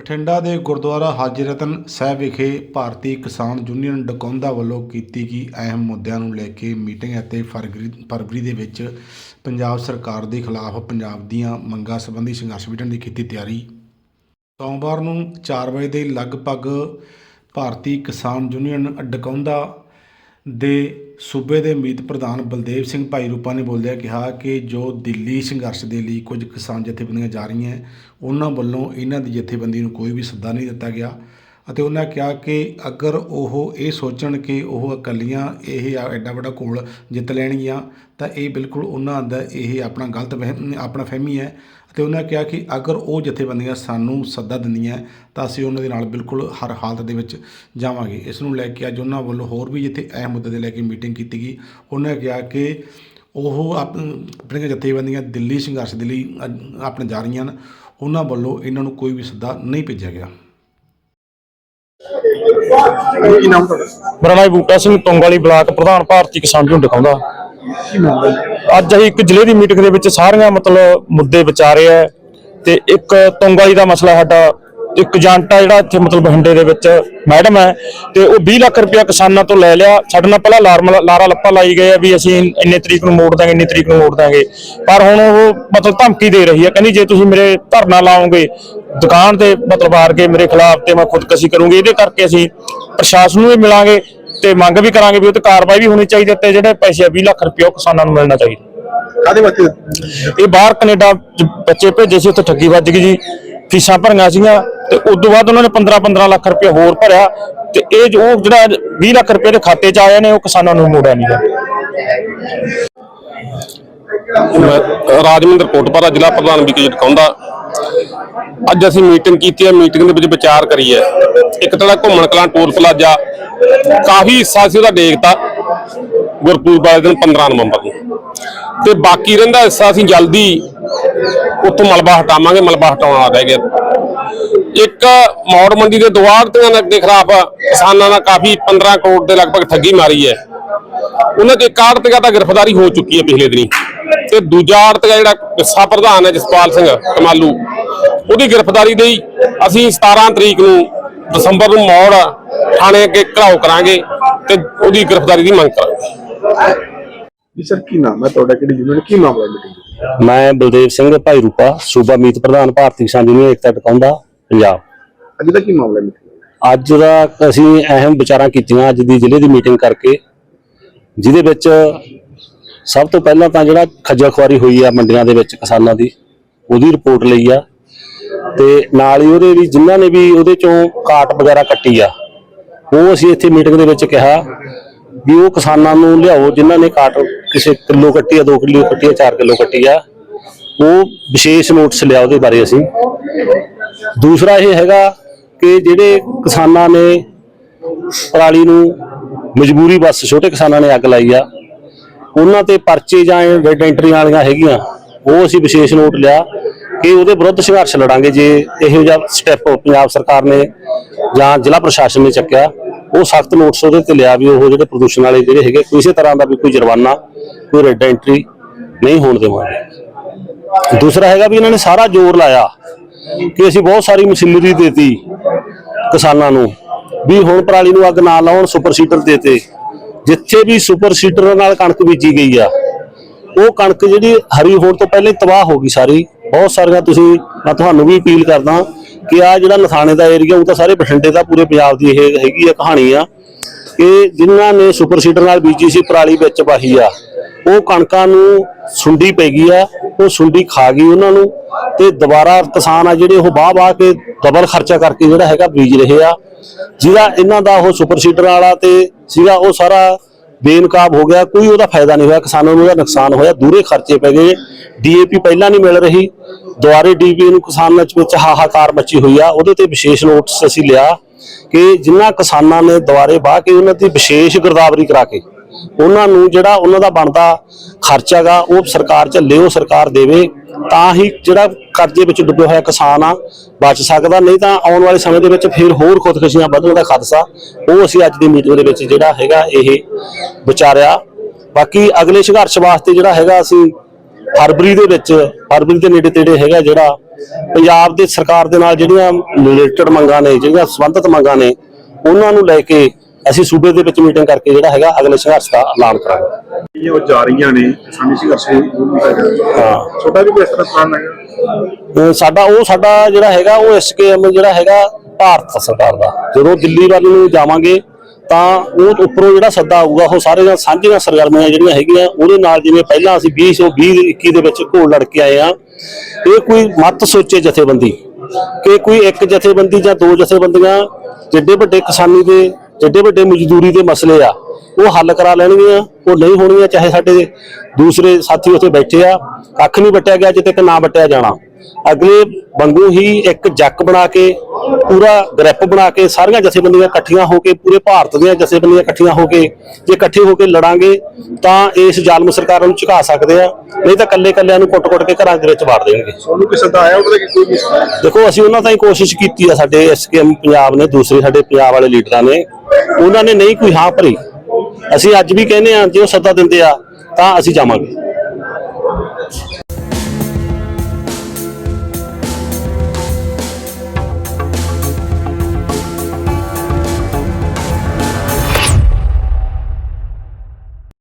ਬਠਿੰਡਾ ਦੇ ਗੁਰਦੁਆਰਾ ਹਾਜੀ ਰਤਨ ਸਾਹਿਬ ਵਿਖੇ ਭਾਰਤੀ ਕਿਸਾਨ ਯੂਨੀਅਨ ਡਕੌਂਦਾ ਵੱਲੋਂ ਕੀਤੀ ਗਈ ਅਹਿਮ ਮੁੱਦਿਆਂ ਨੂੰ ਲੈ ਕੇ ਮੀਟਿੰਗ ਅਤੇ ਫਰਵਰੀ ਫਰਵਰੀ ਦੇ ਵਿੱਚ ਪੰਜਾਬ ਸਰਕਾਰ ਦੇ ਖਿਲਾਫ ਪੰਜਾਬ ਦੀਆਂ ਮੰਗਾਂ ਸੰਬੰਧੀ ਸੰਘਰਸ਼ ਵਿੱਢਣ ਦੀ ਕੀਤੀ ਤਿਆਰੀ। ਸੋਮਵਾਰ ਨੂੰ 4 ਵਜੇ ਦੇ ਲਗਭਗ ਭਾਰਤੀ ਕਿਸਾਨ ਯੂਨੀਅਨ ਡਕੌਂਦਾ ਦੇ ਸੂਬੇ ਦੇ ਮੀਤ ਪ੍ਰਧਾਨ ਬਲਦੇਵ ਸਿੰਘ ਭਾਈ ਰੂਪਾ ਨੇ ਬੋਲਦਿਆਂ ਕਿਹਾ ਕਿ ਜੋ ਦਿੱਲੀ ਸੰਘਰਸ਼ ਦੇ ਲਈ ਕੁਝ ਕਿਸਾਨ ਜਥੇਬੰਦੀਆਂ ਜਾ ਰਹੀਆਂ, ਉਹਨਾਂ ਵੱਲੋਂ ਇਹਨਾਂ ਦੀ ਜਥੇਬੰਦੀ ਨੂੰ ਕੋਈ ਵੀ ਸੱਦਾ ਨਹੀਂ ਦਿੱਤਾ ਗਿਆ ਅਤੇ ਉਹਨਾਂ ਕਿਹਾ ਕਿ ਅਗਰ ਉਹ ਇਹ ਸੋਚਣ ਕਿ ਉਹ ਇਕੱਲੀਆਂ ਇਹ ਐਡਾ ਵੱਡਾ ਘੋਲ ਜਿੱਤ ਲੈਣਗੀਆਂ, ਤਾਂ ਇਹ ਬਿਲਕੁਲ ਉਹਨਾਂ ਦਾ ਇਹ ਆਪਣਾ ਗਲਤ ਵਹਿਮ, ਆਪਣਾ ਫਹਿਮੀ ਹੈ। ਅਤੇ ਉਹਨਾਂ ਕਿਹਾ ਕਿ ਅਗਰ ਉਹ ਜਥੇਬੰਦੀਆਂ ਸਾਨੂੰ ਸੱਦਾ ਦਿੰਦੀਆਂ ਤਾਂ ਅਸੀਂ ਉਹਨਾਂ ਦੇ ਨਾਲ ਬਿਲਕੁਲ ਹਰ ਹਾਲਤ ਦੇ ਵਿੱਚ ਜਾਵਾਂਗੇ। ਇਸ ਨੂੰ ਲੈ ਕੇ ਅੱਜ ਉਹਨਾਂ ਵੱਲੋਂ ਹੋਰ ਵੀ ਜਿੱਥੇ ਅਹਿਮ ਮੁੱਦੇ ਦੇ ਲੈ ਕੇ ਮੀਟਿੰਗ ਕੀਤੀ ਗਈ ਉਹਨਾਂ ਨੇ ਕਿਹਾ ਕਿ ਉਹ ਆਪ- ਆਪਣੀਆਂ ਜਥੇਬੰਦੀਆਂ ਦਿੱਲੀ ਸੰਘਰਸ਼ ਦੇ ਲਈ ਆਪਣੇ ਜਾ ਰਹੀਆਂ ਹਨ ਉਹਨਾਂ ਵੱਲੋਂ ਇਹਨਾਂ ਨੂੰ ਕੋਈ ਵੀ ਸੱਦਾ ਨਹੀਂ ਭੇਜਿਆ ਗਿਆ। ਮੇਰਾ ਨਾਮ ਬੂਟਾ ਸਿੰਘ ਤੁੰਗ ਵਾਲੀ ਬਲਾਕ ਪ੍ਰਧਾਨ ਭਾਰਤੀ ਕਿਸਾਨ ਝੁੰਡ ਦਿਖਾਉਂਦਾ। ਕੀ ਨਾਮ ਅੱਜ ਅਸੀਂ ਇੱਕ ਜ਼ਿਲ੍ਹੇ ਦੀ ਮੀਟਿੰਗ ਦੇ ਵਿੱਚ ਸਾਰੀਆਂ ਮਤਲਬ ਮੁੱਦੇ ਵਿਚਾਰੇ ਆ ਤੇ ਇੱਕ ਤੁੰਗ ਦਾ ਮਸਲਾ ਸਾਡਾ, ਇੱਕ ਜਾਂਟਾ ਜਿਹੜਾ ਇੱਥੇ ਮਤਲਬ ਬਠਿੰਡੇ ਦੇ ਵਿੱਚ ਮੈਡਮ ਹੈ ਤੇ ਉਹ 20 ਲੱਖ ਰੁਪਇਆ ਕਿਸਾਨਾਂ ਤੋਂ ਲੈ ਲਿਆ। ਸਾਡੇ ਨਾਲ ਪਹਿਲਾਂ ਲਾਰਮ ਲਾਰਾ ਲੱਪਾ ਲਾਈ ਗਏ ਆ ਵੀ ਅਸੀਂ ਇੰਨੇ ਤਰੀਕ ਨੂੰ ਮੋੜ ਦਾਂਗੇ, ਇੰਨੀ ਤਰੀਕ ਨੂੰ ਮੋੜ ਦਾਂਗੇ। ਪਰ ਹੁਣ ਉਹ ਮਤਲਬ ਧਮਕੀ ਦੇ ਰਹੀ ਹੈ ਕਹਿੰਦੀ ਜੇ ਤੁਸੀਂ ਮੇਰੇ ਧਰਨਾ ਲਾਓਗੇ, ਦੁਕਾਨ ਤੇ ਮਤਲਬ ਹਾਰ ਕੇ ਮੇਰੇ ਖਿਲਾਫ ਤੇ ਮੈਂ ਖੁਦਕਸ਼ੀ ਕਰੂੰਗੀ, ਇਹਦੇ ਕਰਕੇ ਅਸੀਂ ਪ੍ਰਸ਼ਾਸਨ ਨੂੰ ਵੀ ਮਿਲਾਂਗੇ। ਤੇ ਮੰਗ ਵੀ ਕਰਾਂਗੇ ਵੀ ਉਹ ਤੇ ਕਾਰਵਾਈ ਵੀ ਹੋਣੀ ਚਾਹੀਦੀ ਹੈ ਤੇ ਜਿਹੜੇ ਪੈਸੇ ਆ 20 ਲੱਖ ਰੁਪਏ ਉਹ ਕਿਸਾਨਾਂ ਨੂੰ ਮਿਲਣਾ ਚਾਹੀਦਾ। ਕਾਦੇ ਵਾਸਤੇ? ਇਹ ਬਾਹਰ ਕੈਨੇਡਾ ਚ ਬੱਚੇ ਭੇਜੇ ਸੀ ਉੱਥੇ ਠੱਗੀ ਵੱਜ ਗਈ ਜੀ ਫੀਸਾਂ ਭਰੀਆਂ ਸੀਗੀਆਂ ਤੇ ਉਸ ਤੋਂ ਬਾਅਦ ਉਹਨਾਂ ਨੇ 15 15 ਲੱਖ ਰੁਪਏ ਹੋਰ ਭਰਿਆ ਤੇ ਇਹ ਜੋ ਉਹ ਜਿਹੜਾ 20 ਲੱਖ ਰੁਪਏ ਦੇ ਖਾਤੇ 'ਚ ਆਏ ਨੇ ਉਹ ਕਿਸਾਨਾਂ ਨੂੰ ਮੋੜਿਆ ਨਹੀਂ ਰਾਜਮਿੰਦਰ ਕੋਟਪਾਰਾ ਜ਼ਿਲ੍ਹਾ ਪ੍ਰਧਾਨ ਵਿਕੇ ਟਕਾਉਂਦਾ। ਅੱਜ ਅਸੀਂ ਮੀਟਿੰਗ ਕੀਤੀ ਹੈ ਮੀਟਿੰਗ ਦੇ ਵਿੱਚ ਵਿਚਾਰ ਕਰੀ ਹੈ ਇੱਕ ਤਾਂ ਘੁੰਮਣ ਕਲਾਂ ਟੂਰ ਪਲਾਜ਼ਾ ਕਾਫੀ ਹਿੱਸਾ ਸੀ ਉਹਦਾ ਡੇਗਤਾ ਗੁਰਪੁਰਬ ਵਾਲੇ ਦਿਨ 15 ਨਵੰਬਰ ਨੂੰ। ਤੇ ਬਾਕੀ ਰਹਿੰਦਾ ਹਿੱਸਾ ਅਸੀਂ ਜਲਦੀ ਉੱਥੋਂ ਮਲਬਾ ਹਟਾਵਾਂਗੇ, ਮਲਬਾ ਹਟਾਉਣ ਵਾਲਾ ਰਹਿ ਗਿਆ। ਇੱਕ ਮੌੜ ਮੰਡੀ ਦੇ ਦੋ ਆੜਤੀਆਂ ਦੇ ਖਿਲਾਫ ਕਿਸਾਨਾਂ ਦਾ ਕਾਫੀ 15 ਕਰੋੜ ਦੇ ਲਗਭਗ ਠੱਗੀ ਮਾਰੀ ਹੈ। ਉਹਨਾਂ ਦੇ ਕਾਰਤਿਕਾ ਤਾਂ ਗ੍ਰਿਫਤਾਰੀ ਹੋ ਚੁੱਕੀ ਹੈ ਪਿਛਲੇ ਦਿਨੀ। ਤੇ ਦੂਜਾ ਆੜਤਿਕਾ ਜਿਹੜਾ ਕਿੱਸਾ ਪ੍ਰਧਾਨ ਹੈ ਜਸਪਾਲ ਸਿੰਘ ਕਮਾਲੂ, ਉਹਦੀ ਗ੍ਰਿਫਤਾਰੀ ਦੇ ਅਸੀਂ 17 ਤਰੀਕ ਨੂੰ ਦਸੰਬਰ ਨੂੰ ਮੌੜ ਥਾਣੇ ਅੱਗੇ ਘਰਾਓ ਕਰਾਂਗੇ ਤੇ ਉਹਦੀ ਗ੍ਰਿਫਤਾਰੀ ਦੀ ਮੰਗ ਕਰਾਂਗੇ। ਜੀ ਸਰ ਕੀ ਨਾਮ ਹੈ ਤੁਹਾਡਾ? ਕਿਹੜੀ ਯੂਨੀਅਨ ਕੀ ਮਾਮਲਾ ਹੈ ਮੀਟਿੰਗ ਮੈਂ ਬਲਦੇਵ ਸਿੰਘ ਭਾਈ ਰੂਪਾ ਸੂਬਾ ਮੀਤ ਪ੍ਰਧਾਨ ਭਾਰਤੀ ਕਿਸਾਨ ਯੂਨੀਅਨ ਏਕਤਾ ਟਿਕਾਉਂਦਾ ਪੰਜਾਬ। ਅੱਜ ਦਾ ਕੀ ਮਾਮਲਾ ਹੈ ਅੱਜ ਦਾ ਅਸੀਂ ਅਹਿਮ ਵਿਚਾਰਾਂ ਕੀਤੀਆਂ ਅੱਜ ਦੀ ਜ਼ਿਲ੍ਹੇ ਦੀ ਮੀਟਿੰਗ ਕਰਕੇ ਜਿਹਦੇ ਵਿੱਚ ਸਭ ਤੋਂ ਪਹਿਲਾਂ ਤਾਂ ਜਿਹੜਾ ਖੱਜਲ ਖੁਆਰੀ ਹੋਈ ਆ ਮੰਡੀਆਂ ਦੇ ਵਿੱਚ ਕਿਸਾਨਾਂ ਦੀ ਉਹਦੀ ਰਿਪੋਰਟ ਲਈ ਆ। ਤੇ ਨਾਲ ਹੀ ਉਹਦੇ ਵੀ ਜਿਨ੍ਹਾਂ ਨੇ ਵੀ ਉਹਦੇ ਚੋਂ ਕਾਟ ਵਗੈਰਾ ਕੱਟੀ ਆ, ਉਹ ਅਸੀਂ ਇੱਥੇ ਮੀਟਿੰਗ ਦੇ ਵਿੱਚ ਕਿਹਾ ਵੀ ਉਹ ਕਿਸਾਨਾਂ ਨੂੰ ਲਿਆਓ, ਜਿਨ੍ਹਾਂ ਨੇ ਕਾਟ ਕਿਸੇ ਕਿਲੋ ਕੱਟੀ ਆ 2 ਕਿਲੋ ਕੱਟੀ ਆ 4 ਕਿਲੋ ਕੱਟੀ ਆ, ਉਹ ਵਿਸ਼ੇਸ਼ ਨੋਟਿਸ ਲਿਆ ਉਹਦੇ ਬਾਰੇ ਅਸੀਂ। ਦੂਸਰਾ ਇਹ ਹੈਗਾ ਕਿ ਜਿਹੜੇ ਕਿਸਾਨਾਂ ਨੇ ਪਰਾਲੀ ਨੂੰ ਮਜਬੂਰੀ ਬਸ ਛੋਟੇ ਕਿਸਾਨਾਂ ਨੇ ਅੱਗ ਲਾਈ ਆ, ਉਹਨਾਂ ਤੇ ਪਰਚੇ ਜਾਂ ਰੈਡ ਐਂਟਰੀ ਵਾਲੀਆਂ ਹੈਗੀਆਂ, ਉਹ ਅਸੀਂ ਵਿਸ਼ੇਸ਼ ਨੋਟ ਲਿਆ ਕਿ ਉਹਦੇ ਵਿਰੁੱਧ ਸੰਘਰਸ਼ ਲੜਾਂਗੇ ਜੇ ਇਹੋ ਜਿਹਾ ਸਟੈਪ ਪੰਜਾਬ ਸਰਕਾਰ ਨੇ ਜਾਂ ਜ਼ਿਲ੍ਹਾ ਪ੍ਰਸ਼ਾਸਨ ਨੇ ਚੱਕਿਆ, ਉਹ ਸਖਤ ਨੋਟਿਸ ਉਹਦੇ ਤੇ ਲਿਆ ਵੀ ਉਹ ਜਿਹੜੇ ਪ੍ਰਦੂਸ਼ਣ ਵਾਲੇ ਜਿਹੜੇ ਹੈਗੇ ਕਿਸੇ ਤਰ੍ਹਾਂ ਦਾ ਵੀ ਕੋਈ ਜੁਰਮਾਨਾ, ਕੋਈ ਰੈਡ ਐਂਟਰੀ ਨਹੀਂ ਹੋਣ ਦੇਵਾਂਗੇ। ਦੂਸਰਾ ਹੈਗਾ ਵੀ ਇਹਨਾਂ ਨੇ ਸਾਰਾ ਜ਼ੋਰ ਲਾਇਆ ਕਿ ਅਸੀਂ ਬਹੁਤ ਸਾਰੀ ਮਸ਼ੀਨਰੀ ਦੇਤੀ ਕਿਸਾਨਾਂ ਨੂੰ, ਵੀ ਹੁਣ ਪਰਾਲੀ ਨੂੰ ਅੱਗ ਨਾ ਲਾਉਣ ਸੁਪਰ ਸੀਡਰ ਦੇਤੇ, ਜਿੱਥੇ ਵੀ ਸੁਪਰ ਸੀਟਰ ਨਾਲ ਕਣਕ ਬੀਜੀ ਗਈ ਆ ਉਹ ਕਣਕ ਜਿਹੜੀ ਹਰੀ ਹੋਣ ਤੋਂ ਪਹਿਲਾਂ ਤਬਾਹ ਹੋ ਗਈ ਸਾਰੀ। ਬਹੁਤ ਸਾਰੀਆਂ ਤੁਸੀਂ, ਮੈਂ ਤੁਹਾਨੂੰ ਵੀ ਅਪੀਲ ਕਰਦਾ ਕਿ ਆ ਜਿਹੜਾ ਨਥਾਣੇ ਦਾ ਏਰੀਆ ਉਹ ਤਾਂ ਸਾਰੇ ਬਠਿੰਡੇ ਦਾ, ਪੂਰੇ ਪੰਜਾਬ ਦੀ ਇਹ ਹੈਗੀ ਆ ਕਹਾਣੀ ਆ ਕਿ ਜਿਨ੍ਹਾਂ ਨੇ ਸੁਪਰ ਸੀਡਰ ਨਾਲ ਬੀਜੀ ਸੀ ਪਰਾਲੀ ਵਿੱਚ ਵਾਹੀ ਆ, ਉਹ ਕਣਕਾਂ ਨੂੰ ਸੁੰਡੀ ਪੈ ਗਈ ਆ, ਉਹ ਸੁੰਡੀ ਖਾ ਗਈ ਉਹਨਾਂ ਨੂੰ ਤੇ ਦੁਬਾਰਾ ਕਿਸਾਨ ਆ ਜਿਹੜੇ ਉਹ ਬਾਹ ਬਾਹ ਕੇ ਡਬਲ ਖਰਚਾ ਕਰਕੇ ਜਿਹੜਾ ਹੈਗਾ ਬੀਜ ਰਹੇ ਆ। ਜਿਹਦਾ ਇਹਨਾਂ ਦਾ ਉਹ ਸੁਪਰ ਸੀਡਰ ਵਾਲਾ ਤੇ ਸੀਗਾ ਉਹ ਸਾਰਾ ਬੇਨਕਾਬ ਹੋ ਗਿਆ, ਕੋਈ ਉਹਦਾ ਫਾਇਦਾ ਨਹੀਂ ਹੋਇਆ, ਕਿਸਾਨਾਂ ਨੂੰ ਉਹਦਾ ਨੁਕਸਾਨ ਹੋਇਆ, ਦੂਰੇ ਖਰਚੇ ਪੈ ਗਏ। ਡੀਏਪੀ ਪਹਿਲਾਂ ਨਹੀਂ ਮਿਲ ਰਹੀ ਦੁਆਰੇ ਡੀਪੀ ਨੂੰ ਕਿਸਾਨਾਂ ਵਿੱਚ ਹਾਹਾਕਾਰ ਮੱਚੀ ਹੋਈ ਆ, ਉਹਦੇ ਤੇ ਵਿਸ਼ੇਸ਼ ਨੋਟਿਸ ਅਸੀਂ ਲਿਆ ਕਿ ਜਿਨ੍ਹਾਂ ਕਿਸਾਨਾਂ ਨੇ ਦੁਆਰੇ ਬਾਹ ਕੇ ਉਹਨਾਂ ਦੀ ਵਿਸ਼ੇਸ਼ ਗਿਰਦਾਵਰੀ ਕਰਾ ਕੇ, ਉਹਨਾਂ ਨੂੰ ਜਿਹੜਾ ਉਹਨਾਂ ਦਾ ਬਣਦਾ ਖਰਚਾਗਾ ਉਹ ਸਰਕਾਰ ਝੱਲੇ ਉਹ ਸਰਕਾਰ ਦੇਵੇ ਤਾਂ ਹੀ ਜਿਹੜਾ ਕਰਜ਼ੇ ਵਿੱਚ ਡੁੱਬਿਆ ਹੋਇਆ ਕਿਸਾਨ ਆ, ਬਚ ਸਕਦਾ, ਨਹੀਂ ਤਾਂ ਆਉਣ ਵਾਲੇ ਸਮੇਂ ਦੇ ਵਿੱਚ ਫਿਰ ਹੋਰ ਖੁਦਕੁਸ਼ੀਆਂ ਵਧਣ ਦਾ ਖਦਸ਼ਾ ਉਹ ਅਸੀਂ ਅੱਜ ਦੀ ਮੀਟਿੰਗ ਦੇ ਵਿੱਚ ਜਿਹੜਾ ਹੈਗਾ ਇਹ ਵਿਚਾਰਿਆ। ਬਾਕੀ ਅਗਲੇ ਸੰਘਰਸ਼ ਵਾਸਤੇ ਜਿਹੜਾ ਹੈਗਾ ਅਸੀਂ ਫਰਵਰੀ ਦੇ ਵਿੱਚ, ਫਰਵਰੀ ਦੇ ਨੇੜੇ ਤੇੜੇ ਹੈਗਾ ਜਿਹੜਾ ਪੰਜਾਬ ਦੇ ਸਰਕਾਰ ਦੇ ਨਾਲ ਜਿਹੜੀਆਂ ਰਿਲੇਟਡ ਮੰਗਾਂ ਨੇ, ਜਿਹੜੀਆਂ ਸੰਬੰਧਿਤ ਮੰਗਾਂ ਨੇ, ਉਹਨਾਂ ਨੂੰ ਲੈ ਕੇ ਅਸੀਂ ਸੂਬੇ ਦੇ ਵਿੱਚ ਮੀਟਿੰਗ ਕਰਕੇ ਜਿਹੜਾ ਹੈਗਾ ਅਗਲੇ ਸੰਘਰਸ਼ ਦਾ ਐਲਾਨ ਕਰਾਂਗੇ। ਇਹ ਉਹ ਜਾ ਰਹੀਆਂ ਨੇ ਕਿਸਾਨੀ ਸੰਘਰਸ਼ ਹਾਂ। ਛੋਟਾ ਵੀ ਇਸ ਤਰ੍ਹਾਂ ਪਲਾਨ ਹੈਗਾ? ਸਾਡਾ ਉਹ ਸਾਡਾ ਜਿਹੜਾ ਹੈਗਾ ਉਹ ਐਸਕੇਐਮ ਜਿਹੜਾ ਹੈਗਾ ਭਾਰਤ ਸਰਕਾਰ ਦਾ। ਜਦੋਂ ਦਿੱਲੀ ਵੱਲ ਨੂੰ ਜਾਵਾਂਗੇ ਤਾਂ ਉਹ ਉੱਪਰੋਂ ਜਿਹੜਾ ਸੱਦਾ ਆਊਗਾ ਉਹ ਸਾਰੇ ਨਾਲ ਸਾਂਝੀਆਂ ਸਰਗਰਮੀਆਂ ਜਿਹੜੀਆਂ ਹੈਗੀਆਂ ਉਹਦੇ ਨਾਲ ਜਿਵੇਂ ਪਹਿਲਾਂ ਅਸੀਂ 20 ਤੋਂ 20 21 ਦੇ ਵਿੱਚ ਘੋਲ ਲੜ ਕੇ ਆਏ ਆ ਇਹ ਕੋਈ ਮਤ ਸੋਚੇ ਜਥੇਬੰਦੀ ਕਿ ਕੋਈ ਇੱਕ ਜਥੇਬੰਦੀ ਜਾਂ ਦੋ ਜਥੇਬੰਦੀਆਂ ਜਿੱਡੇ ਵੱਡੇ ਕਿਸਾਨੀ ਦੇ ਜਿੱਡੇ ਵੱਡੇ ਮਜ਼ਦੂਰੀ ਦੇ ਮਸਲੇ ਆ ਉਹ ਹੱਲ ਕਰਾ ਲੈਣਗੀਆਂ ਉਹ ਨਹੀਂ ਹੋਣਗੀਆਂ ਚਾਹੇ ਸਾਡੇ ਦੂਸਰੇ ਸਾਥੀ ਉੱਥੇ ਬੈਠੇ ਆ ਕੱਖ ਨਹੀਂ ਵੱਟਿਆ ਗਿਆ ਜਿੱਤੇ ਤੱਕ ਨਾ ਵੱਟਿਆ ਜਾਣਾ ਅਗਲੇ ਵਾਂਗੂ ਹੀ ਇੱਕ ਜੱਕ ਬਣਾ ਕੇ ਪੂਰਾ ਗਰੁੱਪ ਬਣਾ ਕੇ ਸਾਰੀਆਂ ਜਥੇਬੰਦੀਆਂ ਇਕੱਠੀਆਂ ਹੋ ਕੇ ਪੂਰੇ ਭਾਰਤ ਦੀਆਂ ਜਥੇਬੰਦੀਆਂ ਇਕੱਠੀਆਂ ਹੋ ਕੇ ਜੇ ਇਕੱਠੇ ਹੋ ਕੇ ਲੜਾਂਗੇ ਤਾਂ ਇਸ ਜ਼ਾਲਮ ਸਰਕਾਰਾਂ ਨੂੰ ਝੁਕਾ ਸਕਦੇ ਆ ਨਹੀਂ ਤਾਂ ਕੱਲੇ ਕੱਲਿਆਂ ਨੂੰ ਕੁੱਟ-ਕੁੱਟ ਕੇ ਘਰਾਂ ਦੇ ਵਿੱਚ ਵਾੜ ਦੇਣਗੇ ਤੁਹਾਨੂੰ ਕਿਸੇ ਦਾ ਆਇਆ ਉਹਦਾ ਕੋਈ? ਦੇਖੋ ਅਸੀਂ ਉਹਨਾਂ ਤਾਈਂ ਕੋਸ਼ਿਸ਼ ਕੀਤੀ ਆ ਸਾਡੇ ਐਸਕੇਐਮ ਪੰਜਾਬ ਨੇ ਦੂਸਰੇ ਸਾਡੇ ਪੰਜਾਬ ਵਾਲੇ ਲੀਡਰਾਂ ਨੇ ਉਹਨਾਂ ਨੇ ਨਹੀਂ ਕੋਈ ਹਾਂ ਭਰੀ। ਅਸੀਂ ਅੱਜ ਵੀ ਕਹਿੰਦੇ ਆ ਜੇ ਉਹ ਸੱਦਾ ਦਿੰਦੇ ਆ, ਤਾਂ ਅਸੀਂ ਜਾਵਾਂਗੇ।